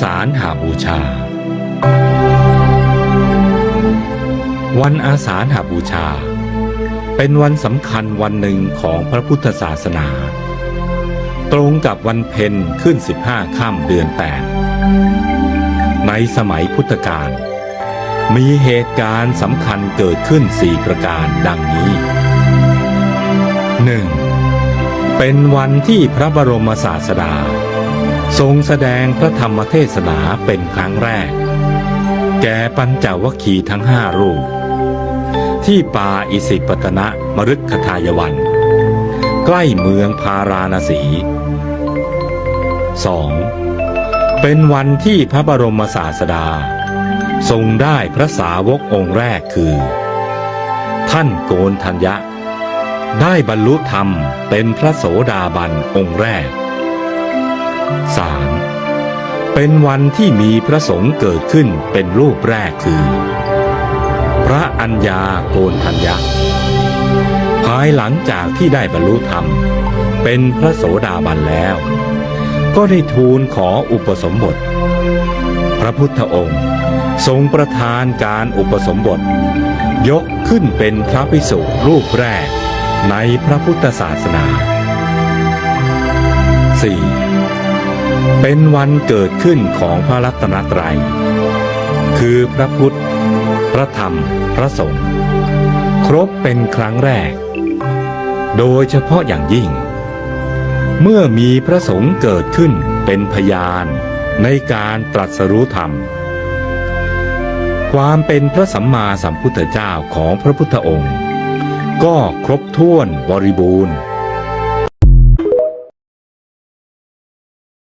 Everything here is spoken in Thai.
สาฬหาบูชา วันอาสาฬหาบูชา เป็นวันสำคัญวันหนึ่งของพระพุทธศาสนา ตรงกับวันเพ็ญขึ้น 15ค่ำเดือน 8 ในสมัยพุทธกาลมีเหตุการณ์สำคัญเกิดขึ้นสี่ประการดังนี้ 1. เป็นวันที่พระบรมศาสดา ทรงแสดงพระธรรมเทศนาเป็นครั้งแรก แก่ปัญจวัคคีย์ทั้งห้ารูป ที่ป่าอิสิปตนะมฤคทายวัน ใกล้เมืองพาราณสี 2. เป็นวันที่พระบรมศาสดา ทรงได้พระสาวกองค์แรกคือ ท่านโกนทัญญะ ได้บรรลุธรรมเป็นพระโสดาบันองค์แรก 3. เป็นวันที่มีพระสงฆ์เกิดขึ้นเป็นรูปแรกคือ พระอัญญาโกนทัญญะภายหลังจากที่ได้บรรลุธรรม เป็นพระโสดาบันแล้ว ก็ได้ทูลขออุปสมบท พระพุทธองค์ทรงประทานการอุปสมบท ยกขึ้นเป็นพระภิกษุรูปแรกในพระพุทธศาสนา 4. เป็นวันเกิดขึ้นของพระรัตนตรัย คือพระพุทธ พระธรรม พระสงฆ์ครบเป็นครั้งแรก โดยเฉพาะอย่างยิ่ง เมื่อมีพระสงฆ์เกิดขึ้นเป็นพยานในการตรัสรู้ธรรม ความเป็นพระสัมมาสัมพุทธเจ้าของพระพุทธองค์ ก็ครบถ้วนบริบูรณ์